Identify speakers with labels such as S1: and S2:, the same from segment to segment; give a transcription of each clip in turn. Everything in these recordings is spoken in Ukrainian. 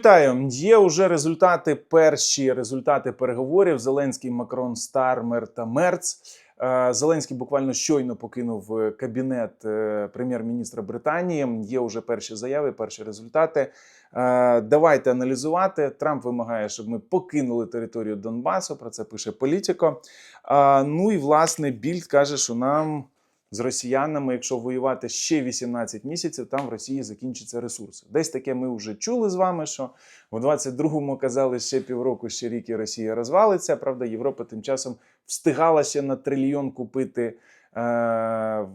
S1: Вітаю, є вже результати. Перші результати переговорів. Зеленський, Макрон, Стармер та Мерц. Е, Зеленський буквально щойно покинув е, кабінет е, прем'єр-міністра Британії. Є вже перші заяви, перші результати. Давайте аналізувати. Трамп вимагає, щоб ми покинули територію Донбасу. Про це пише Політіко. Ну і власне Більд каже, що нам з росіянами, якщо воювати ще 18 місяців, там в Росії закінчаться ресурси. Десь таке ми вже чули з вами, що в 22-му казали ще півроку, ще рік і Росія розвалиться. Правда, Європа тим часом встигала ще на трильйон купити. е,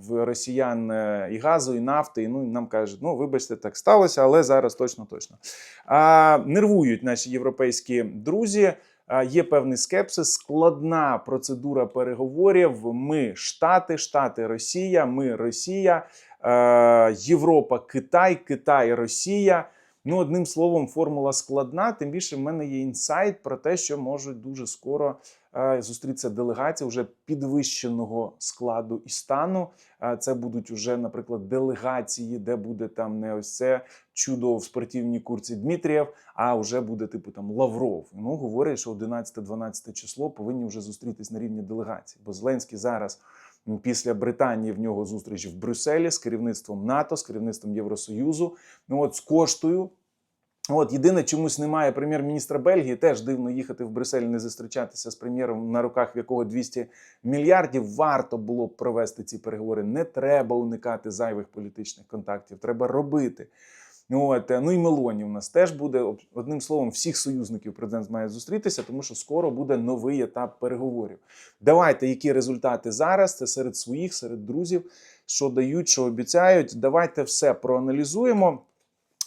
S1: В росіян е, і газу, і нафти, і ну і нам кажуть, ну вибачте, так сталося, але зараз точно точно. А, нервують наші європейські друзі. Є певний скепсис, складна процедура переговорів. Ми Штати, Штати, Росія, ми Росія, е, Європа, Китай, Китай, Росія. Ну, одним словом, формула складна. Тим більше в мене є інсайт про те, що можуть дуже скоро е, зустрітися делегації вже підвищеного складу і стану. Е, Це будуть уже, наприклад, делегації, де буде там не ось це чудо в спортивній курці Дмитрієв, а вже буде типу там Лавров. Ну говорять, що 11-12 число повинні вже зустрітись на рівні делегацій. Бо Зеленський зараз після Британії в нього зустріч в Брюсселі з керівництвом НАТО, з керівництвом Євросоюзу. Ну от з коштою. От єдине, чомусь немає прем'єр-міністра Бельгії. Теж дивно їхати в Брюссель, не зустрічатися з прем'єром, на руках в якого 200 мільярдів. Варто було б провести ці переговори. Не треба уникати зайвих політичних контактів. Треба робити. От, ну і Мелоні у нас теж буде одним словом, всіх союзників президент має зустрітися, тому що скоро буде новий етап переговорів. Давайте, які результати зараз? Це серед своїх, серед друзів, що дають, що обіцяють. Давайте все проаналізуємо.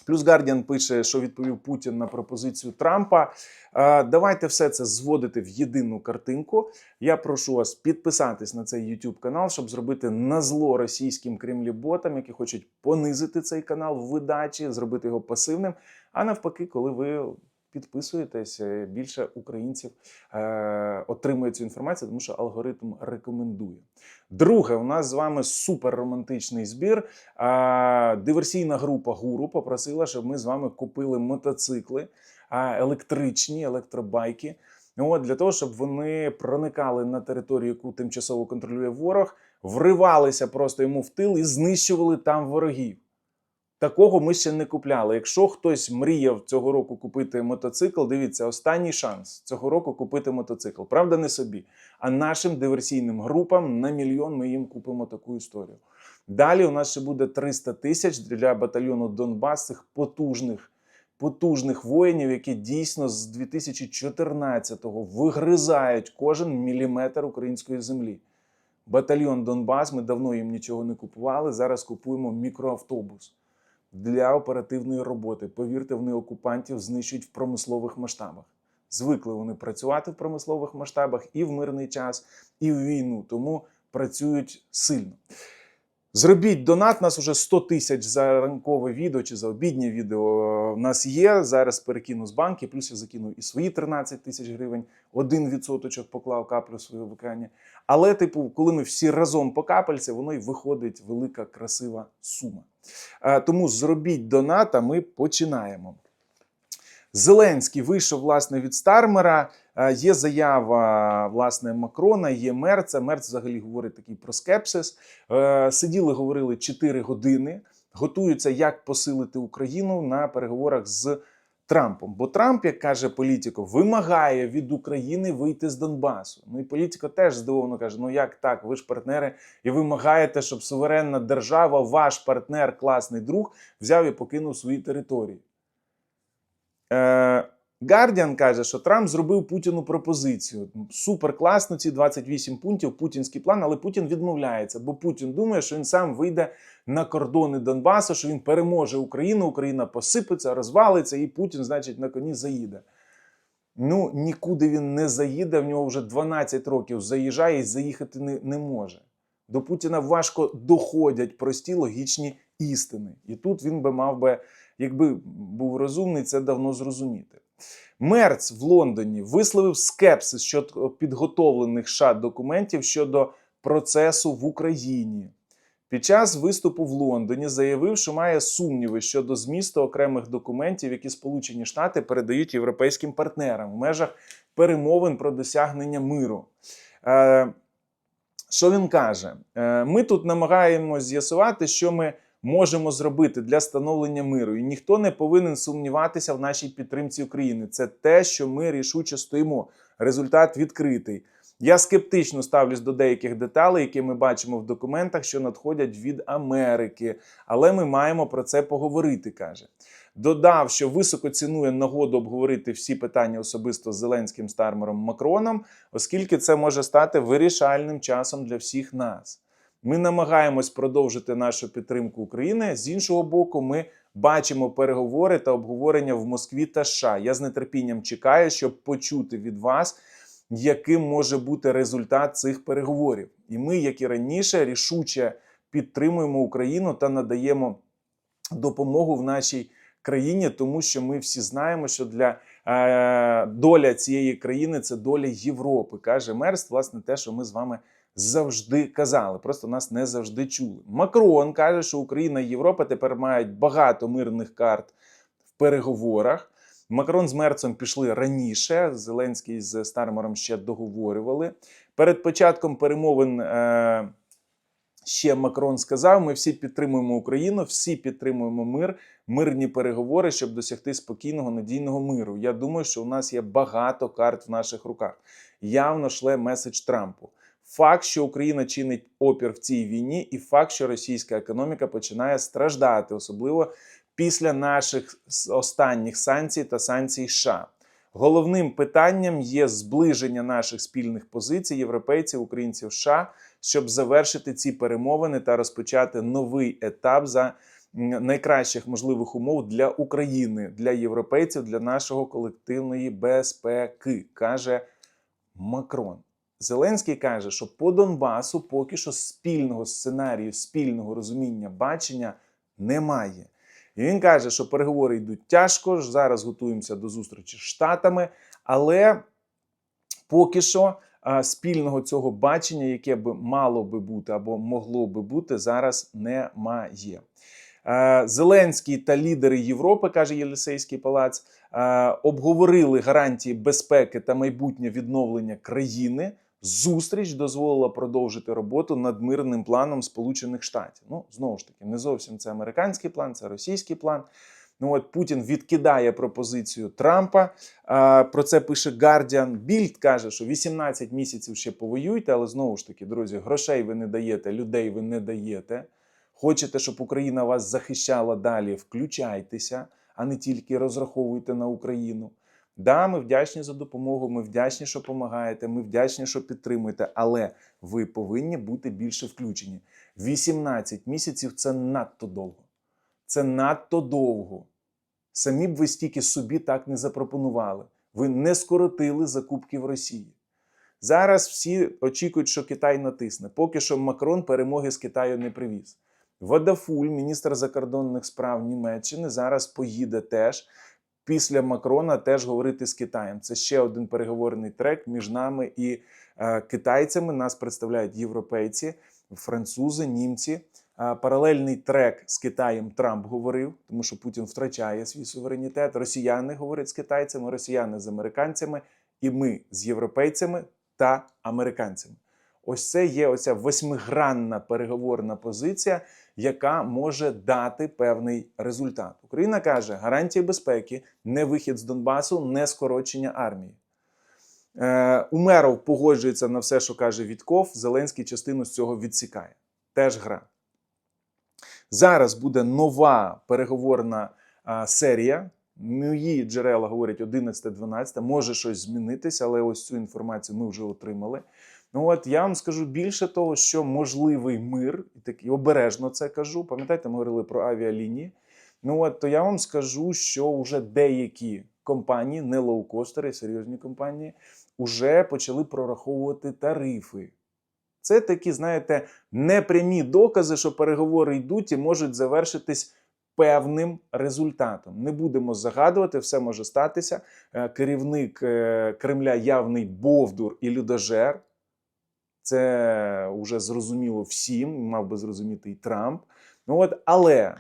S1: Плюс Гардіан пише, що відповів Путін на пропозицію Трампа. Е, Давайте все це зводити в єдину картинку. Я прошу вас підписатись на цей YouTube канал, щоб зробити назло російським кремлі-ботам, які хочуть понизити цей канал в видачі, зробити його пасивним. А навпаки, коли ви підписуєтесь, е, більше українців е, отримує цю інформацію, тому що алгоритм рекомендує. Друге, у нас з вами супер романтичний збір. А, диверсійна група Гуру попросила, щоб ми з вами купили мотоцикли а, електричні, електробайки. От, для того, щоб вони проникали на територію, яку тимчасово контролює ворог, вривалися просто йому в тил і знищували там ворогів. Такого ми ще не купляли. Якщо хтось мріяв цього року купити мотоцикл, дивіться, останній шанс цього року купити мотоцикл. Правда, не собі, а нашим диверсійним групам на мільйон ми їм купимо таку історію. Далі у нас ще буде 300 тисяч для батальйону Донбас цих потужних, потужних воїнів, які дійсно з 2014-го вигризають кожен міліметр української землі. Батальйон Донбас. Ми давно їм нічого не купували. Зараз купуємо мікроавтобус для оперативної роботи. Повірте, вони окупантів знищують в промислових масштабах. Звикли вони працювати в промислових масштабах і в мирний час, і в війну, тому працюють сильно. Зробіть донат, нас вже 100 тисяч за ранкове відео чи за обіднє відео. У нас є. Зараз перекину з банки, плюс я закину і свої 13 тисяч гривень, один відсоточок поклав каплю своє викання. Але, типу, коли ми всі разом по капельці, воно й виходить велика красива сума. Е, Тому зробіть донат, а ми починаємо. Зеленський вийшов власне від Стармера. Е, Є заява власне Макрона, є Мерца. Мерц взагалі говорить такий про скепсис. Е, Сиділи, говорили 4 години, готуються, як посилити Україну на переговорах з Трампом. Бо Трамп, як каже політико, вимагає від України вийти з Донбасу. Ну і політико теж здивовано каже: ну як так? Ви ж партнери, і вимагаєте, щоб суверенна держава, ваш партнер, класний друг, взяв і покинув свої території. Е, Гардіан каже, що Трамп зробив Путіну пропозицію. Супер класно, ці 28 пунктів, путінський план, але Путін відмовляється, бо Путін думає, що він сам вийде на кордони Донбасу, що він переможе Україну, Україна посипеться, розвалиться, і Путін, значить, на коні заїде. Ну, нікуди він не заїде, в нього вже 12 років заїжджає і заїхати не, не може. До Путіна важко доходять прості логічні істини. І тут він би мав би, якби був розумний, це давно зрозуміти. Мерц в Лондоні висловив скепсис щодо підготовлених США документів щодо процесу в Україні. під час виступу в Лондоні заявив, що має сумніви щодо змісту окремих документів, які Сполучені Штати передають європейським партнерам в межах перемовин про досягнення миру. Е, що він каже? Е, Ми тут намагаємося з'ясувати, що ми можемо зробити для становлення миру, і ніхто не повинен сумніватися в нашій підтримці України. Це те, що ми рішуче стоїмо. Результат відкритий. Я скептично ставлюсь до деяких деталей, які ми бачимо в документах, що надходять від Америки, але ми маємо про це поговорити. каже. Додав, що високо цінує нагоду обговорити всі питання особисто з Зеленським Стармером Макроном, оскільки це може стати вирішальним часом для всіх нас. Ми намагаємось продовжити нашу підтримку України. З іншого боку, ми бачимо переговори та обговорення в Москві та США. Я з нетерпінням чекаю, щоб почути від вас, яким може бути результат цих переговорів. І ми, як і раніше, рішуче підтримуємо Україну та надаємо допомогу в нашій країні, тому що ми всі знаємо, що для е, доля цієї країни це доля Європи, каже Мерст. Власне, те, що ми з вами завжди казали, просто нас не завжди чули. Макрон каже, що Україна і Європа тепер мають багато мирних карт в переговорах. Макрон з Мерцем пішли раніше. Зеленський з Стармером ще договорювали. Перед початком перемовин е, ще Макрон сказав: ми всі підтримуємо Україну, всі підтримуємо мир, мирні переговори, щоб досягти спокійного надійного миру. Я думаю, що у нас є багато карт в наших руках. Явно шле меседж Трампу. Факт, що Україна чинить опір в цій війні, і факт, що російська економіка починає страждати, особливо після наших останніх санкцій та санкцій США. Головним питанням є зближення наших спільних позицій європейців, українців США, щоб завершити ці перемовини та розпочати новий етап за найкращих можливих умов для України, для європейців, для нашого колективної безпеки, каже Макрон. Зеленський каже, що по Донбасу поки що спільного сценарію, спільного розуміння, бачення немає. І він каже, що переговори йдуть тяжко. Зараз готуємося до зустрічі з Штатами, але поки що спільного цього бачення, яке би мало би бути або могло би бути, зараз немає. Зеленський та лідери Європи, каже Єлисейський палац, обговорили гарантії безпеки та майбутнє відновлення країни. Зустріч дозволила продовжити роботу над мирним планом Сполучених Штатів. Ну знову ж таки, не зовсім це американський план, це російський план. Ну от Путін відкидає пропозицію Трампа. Про це пише Guardian. Більд каже, що 18 місяців ще повоюйте, але знову ж таки, друзі, грошей ви не даєте, людей ви не даєте. Хочете, щоб Україна вас захищала далі, включайтеся, а не тільки розраховуйте на Україну. Да, ми вдячні за допомогу, ми вдячні, що допомагаєте, ми вдячні, що підтримуєте, але ви повинні бути більше включені. 18 місяців це надто довго. Це надто довго. Самі б ви стільки собі так не запропонували. Ви не скоротили закупки в Росії. Зараз всі очікують, що Китай натисне. Поки що Макрон перемоги з Китаю не привіз. Водафуль, міністр закордонних справ Німеччини, зараз поїде теж після Макрона теж говорити з Китаєм. Це ще один переговорний трек між нами і е, китайцями. Нас представляють європейці, французи, німці. Е, Паралельний трек з Китаєм Трамп говорив, тому що Путін втрачає свій суверенітет. Росіяни говорять з китайцями, росіяни з американцями, і ми з європейцями та американцями. Ось це є оця восьмигранна переговорна позиція, яка може дати певний результат. Україна каже: гарантії безпеки, не вихід з Донбасу, не скорочення армії. Е, Умеров погоджується на все, що каже Вітков. Зеленський частину з цього відсікає. Теж гра. Зараз буде нова переговорна а, серія. Мої джерела говорять 11-12, може щось змінитися, але ось цю інформацію ми вже отримали. Ну от я вам скажу більше того, що можливий мир, і так і обережно це кажу. Пам'ятаєте, ми говорили про авіалінії. Ну от то я вам скажу, що вже деякі компанії, не лоукостери, серйозні компанії, вже почали прораховувати тарифи. Це такі, знаєте, непрямі докази, що переговори йдуть і можуть завершитись певним результатом. Не будемо загадувати, все може статися. Е, Керівник е, Кремля явний Бовдур і людожер. Це вже зрозуміло всім, мав би зрозуміти і Трамп. Ну от, але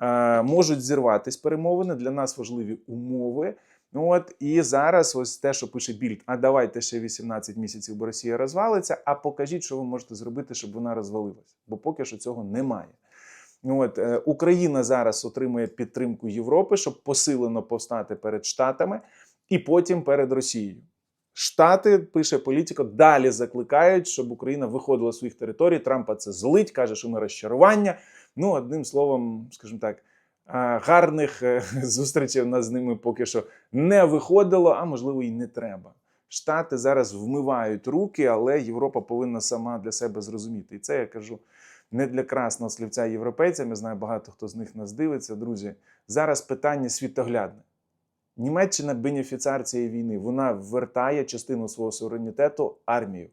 S1: е, можуть зірватись перемовини. Для нас важливі умови. Ну от і зараз, ось те, що пише Більд, а давайте ще 18 місяців, бо Росія розвалиться. А покажіть, що ви можете зробити, щоб вона розвалилась. Бо поки що цього немає. Ну От е, Україна зараз отримує підтримку Європи, щоб посилено повстати перед Штатами і потім перед Росією. Штати пише політико, далі закликають, щоб Україна виходила з своїх територій. Трампа це злить, каже, що ми розчарування. Ну, одним словом, скажімо так, гарних е, зустрічей в нас з ними поки що не виходило, а можливо і не треба. Штати зараз вмивають руки, але Європа повинна сама для себе зрозуміти. І це я кажу не для красного слівця європейцям. Я знаю, багато хто з них нас дивиться. Друзі, зараз питання світоглядне. Німеччина бенефіціар цієї війни. Вона вертає частину свого суверенітету армію.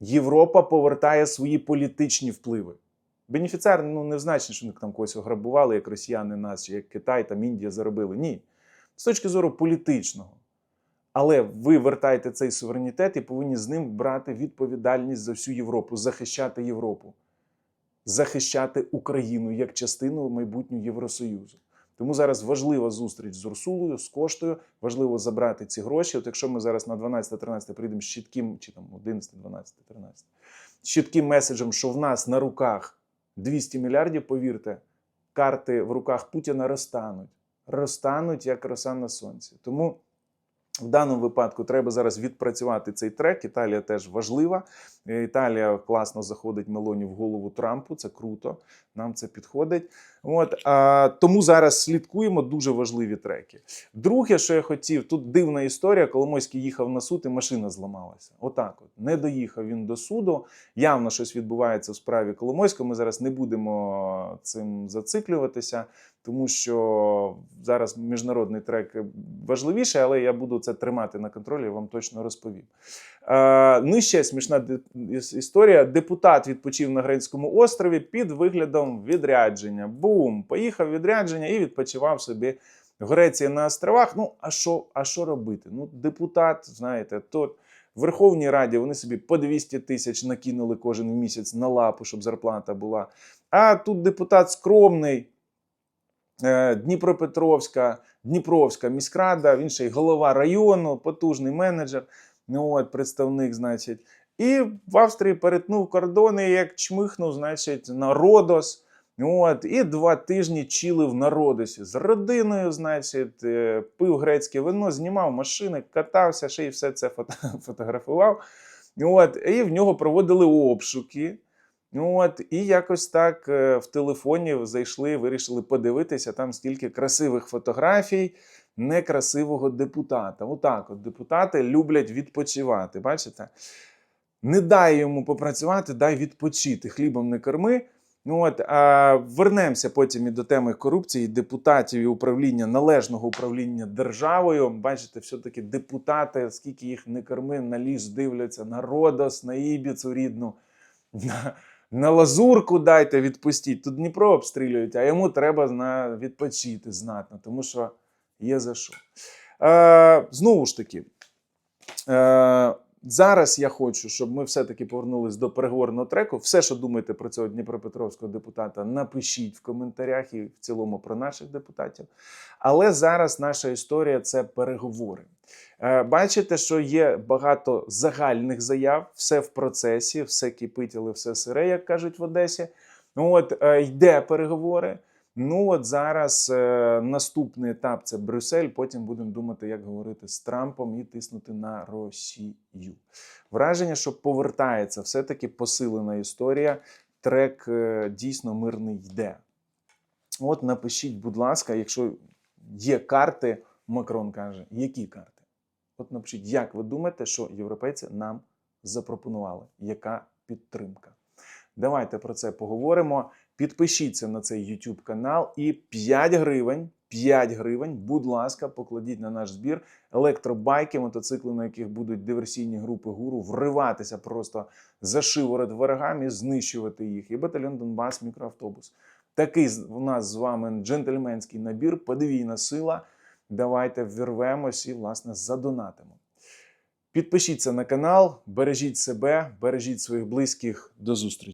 S1: Європа повертає свої політичні впливи. Бенефіціар ну, не значить, що вони там когось ограбували, як росіяни нас, чи як Китай там Індія заробили. Ні. З точки зору політичного. Але ви вертаєте цей суверенітет і повинні з ним брати відповідальність за всю Європу, захищати Європу, захищати Україну як частину майбутнього Євросоюзу. Тому зараз важлива зустріч з Урсулою, з коштою. Важливо забрати ці гроші. От якщо ми зараз на 12-13 прийдемо з чітким, чи там 11, 12, 13, з чітким меседжем, що в нас на руках 200 мільярдів, повірте, карти в руках Путіна розтануть. Розтануть як роса на сонці. Тому в даному випадку треба зараз відпрацювати цей трек. Італія теж важлива. Е, Італія класно заходить Мелоні в голову Трампу. Це круто. Нам це підходить. От а, тому зараз слідкуємо дуже важливі треки. Друге, що я хотів, тут дивна історія. Коломойський їхав на суд, і машина зламалася. Отак, от не доїхав він до суду. Явно щось відбувається в справі Коломойського. Ми зараз не будемо цим зациклюватися, тому що зараз міжнародний трек важливіший, але я буду це тримати на контролі. Я вам точно розповім. Е, ну і ще смішна історія. Депутат відпочив на Грецькому острові під виглядом відрядження. Бум! Поїхав відрядження і відпочивав собі в Греції на островах. Ну, а що, а що робити? Ну, депутат, знаєте, то в Верховній Раді вони собі по 200 тисяч накинули кожен місяць на лапу, щоб зарплата була. А тут депутат скромний. Е, Дніпропетровська, Дніпровська міськрада, він ще й голова району, потужний менеджер, ну от представник, значить. І в Австрії перетнув кордони, як чмихнув, значить, на Родос. От, і два тижні чилив на Родосі з родиною, значить, е, пив грецьке вино, знімав машини, катався, ще й все це фото, фотографував. От, і в нього проводили обшуки. От, і якось так е, в телефоні зайшли, вирішили подивитися там стільки красивих фотографій некрасивого депутата. Отак, от депутати люблять відпочивати. Бачите? Не дай йому попрацювати, дай відпочити. Хлібом не корми. Ну от, а вернемося потім і до теми корупції, депутатів і управління належного управління державою. Бачите, все-таки депутати, скільки їх не корми, на ліс дивляться на Родос, на Ібіцу рідну, на, на лазурку дайте відпустіть. Тут Дніпро обстрілюють, а йому треба відпочити знатно, тому що є за що. Е, знову ж таки, е, зараз я хочу, щоб ми все-таки повернулись до переговорного треку. Все, що думаєте про цього Дніпропетровського депутата, напишіть в коментарях і в цілому про наших депутатів. Але зараз наша історія це переговори. Е, Бачите, що є багато загальних заяв, все в процесі, все кипить, але все сире, як кажуть в Одесі. От е, йде переговори. Ну от зараз е, наступний етап це Брюссель. Потім будемо думати, як говорити з Трампом і тиснути на Росію. Враження, що повертається все-таки посилена історія. Трек е, дійсно мирний йде. От напишіть, будь ласка, якщо є карти, Макрон каже, які карти? От напишіть, як ви думаєте, що європейці нам запропонували? Яка підтримка? Давайте про це поговоримо. Підпишіться на цей YouTube канал і 5 гривень, 5 гривень, будь ласка, покладіть на наш збір електробайки, мотоцикли, на яких будуть диверсійні групи гуру, вриватися просто за шиворот ворогам і знищувати їх. І батальйон Донбас, мікроавтобус. Такий у нас з вами джентльменський набір, подвійна сила. Давайте вірвемось і, власне, задонатимо. Підпишіться на канал, бережіть себе, бережіть своїх близьких. До зустрічі.